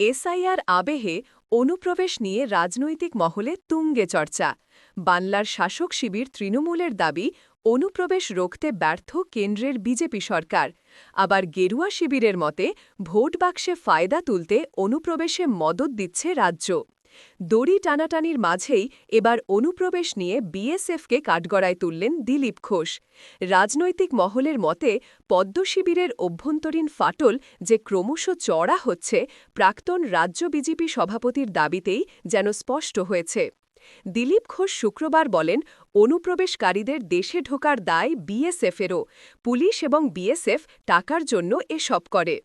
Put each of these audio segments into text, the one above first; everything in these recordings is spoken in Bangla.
এসআইআর আবেহে অনুপ্রবেশ নিয়ে রাজনৈতিক মহলে তুঙ্গে চর্চা। বাংলার শাসক শিবির তৃণমূলের দাবি, অনুপ্রবেশ রোখতে ব্যর্থ কেন্দ্রের বিজেপি সরকার। আবার গেরুয়া শিবিরের মতে, ভোট বাক্সে ফায়দা তুলতে অনুপ্রবেশে মদত দিচ্ছে রাজ্য। দড়ি টানাটানির মাঝেই এবার অনুপ্রবেশ নিয়ে বিএসএফকে কাঠগড়ায় তুললেন দিলীপ ঘোষ। রাজনৈতিক মহলের মতে, পদ্ম শিবিরের অভ্যন্তরীণ ফাটল যে ক্রমশ চড়া হচ্ছে, প্রাক্তন রাজ্য বিজেপি সভাপতির দাবিতেই যেন স্পষ্ট হয়েছে। দিলীপ ঘোষ শুক্রবার বলেন, অনুপ্রবেশকারীদের দেশে ঢোকার দায় বিএসএফেরও। পুলিশ এবং বিএসএফ টাকার জন্য এসব করে।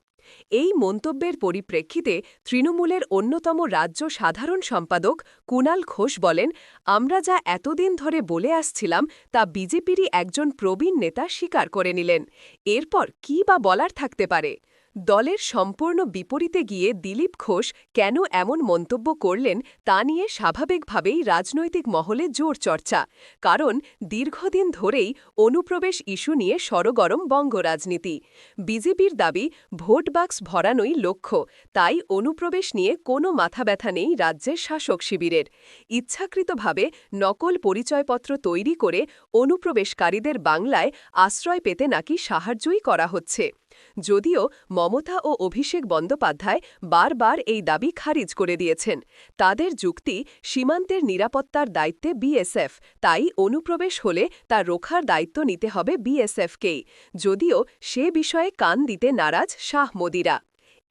এই মন্তব্যের পরিপ্রেক্ষিতে তৃণমূলের অন্যতম রাজ্য সাধারণ সম্পাদক কুণাল ঘোষ বলেন, আমরা যা এতদিন ধরে বলে আসছিলাম, তা বিজেপিরই একজন প্রবীণ নেতা স্বীকার করে নিলেন। এরপর কি বা বলার থাকতে পারে? দলের সম্পূর্ণ বিপরীতে গিয়ে দিলীপ ঘোষ কেন এমন মন্তব্য করলেন তা নিয়ে স্বাভাবিকভাবেই রাজনৈতিক মহলে জোর চর্চা, কারণ দীর্ঘদিন ধরেই অনুপ্রবেশ ইস্যু নিয়ে সরগরম বঙ্গ রাজনীতি বিজেপির দাবি, ভোট বাক্স ভরানোই লক্ষ্য, তাই অনুপ্রবেশ নিয়ে কোনো মাথা ব্যথা নেই রাজ্যের শাসক শিবিরের। ইচ্ছাকৃতভাবে নকল পরিচয়পত্র তৈরি করে অনুপ্রবেশকারীদের বাংলায় আশ্রয় পেতে নাকি সাহায্যই করা হচ্ছে। যদিও মমতা ও অভিষেক বন্দ্যোপাধ্যায় বারবার এই দাবি খারিজ করে দিয়েছেন। তাদের যুক্তি সীমান্তের নিরাপত্তার দায়িত্বে বিএসএফ তাই অনুপ্রবেশ হলে তা রোখার দায়িত্ব নিতে হবে বিএসএফকেই যদিও সে বিষয়ে কান দিতে নারাজ শাহ মোদিরা।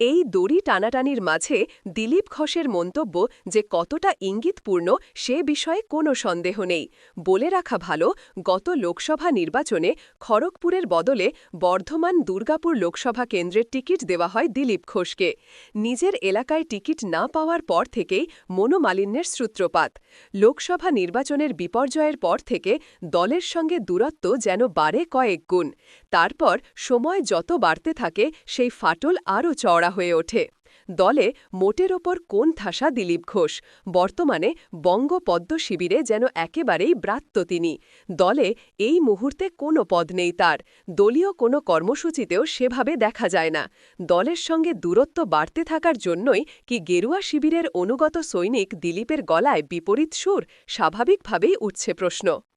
এই দড়ি টানাটানির মাঝে দিলীপ ঘোষের মন্তব্য যে কতটা ইঙ্গিতপূর্ণ সে বিষয়ে কোনো সন্দেহ নেই। বলে রাখা ভালো, গত লোকসভা নির্বাচনে খড়গপুরের বদলে বর্ধমান দুর্গাপুর লোকসভা কেন্দ্রের টিকিট দেওয়া হয় দিলীপ ঘোষকে। নিজের এলাকায় টিকিট না পাওয়ার পর থেকেই মনোমালিন্যের সূত্রপাত। লোকসভা নির্বাচনের বিপর্যয়ের পর থেকে দলের সঙ্গে দূরত্ব যেন বাড়ে কয়েক গুণ। তারপর সময় যত বাড়তে থাকে, সেই ফাটল আরও চড়া হয়ে ওঠে। দলে মোটের ওপর কোন থাসা দিলীপ ঘোষ? বর্তমানে বঙ্গ পদ্ম শিবিরে যেন একেবারেই ব্রাত্য তিনি। দলে এই মুহূর্তে কোনো পদ নেই তার। দলীয় কোনো কর্মসূচিতেও সেভাবে দেখা যায় না। দলের সঙ্গে দূরত্ব বাড়তে থাকার জন্যই কি গেরুয়া শিবিরের অনুগত সৈনিক দিলীপের গলায় বিপরীত সুর? স্বাভাবিকভাবেই উঠছে প্রশ্ন।